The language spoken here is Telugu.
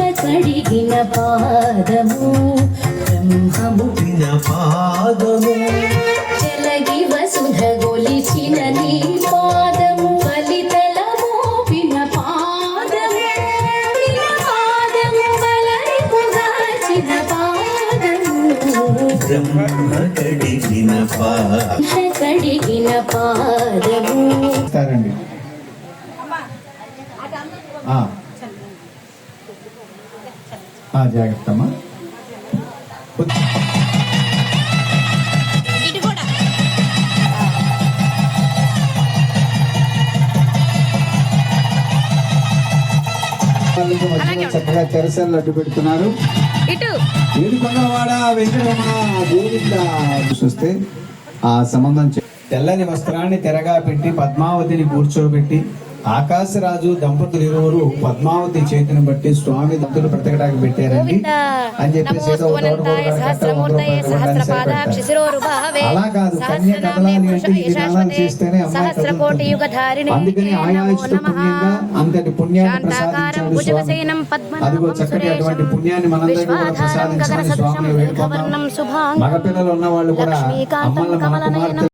కడిగిన పాదము బ్రహ్మము. పాదము. చెలగి వసుధ గొలిచిన నీ పాదము కలితల మోపిన పాదము. నిన పాదము బలరిపుగాచిన పాదము. బ్రహ్మ కడిగిన పాద కడిగిన పాదము. ఆ. ఆ, జాగ్రత్త అమ్మా. వాళ్ళకి మధ్యలో చక్కగా తెరసలు అడ్డు పెడుతున్నారు. ఏడుకొండవాడ వెంకటరమణ చూస్తే ఆ సంబంధం తెల్లని వస్త్రాన్ని తెరగా పెట్టి పద్మావతిని కూర్చోబెట్టి ఆకాశరాజు దంపతులు ఇరువురు పద్మావతి చేతిని బట్టి స్వామి దంతులు బ్రతకడానికి పెట్టారండి. అని చెప్పేసి అలా కాదు కన్య కదలాలి అంటే ఇది చేస్తేనే అమ్మాయి అందుకని. పుణ్యంగా అంతటి పుణ్యాన్ని ప్రసాదించాడు స్వామి. అదిగో చక్కటి అటువంటి పుణ్యాన్ని మనందరికీ కూడా గగన స్వామిని వేడుకుందాం మగపిల్లలు ఉన్న వాళ్ళు కూడా అమ్మలు మన కుమార్తె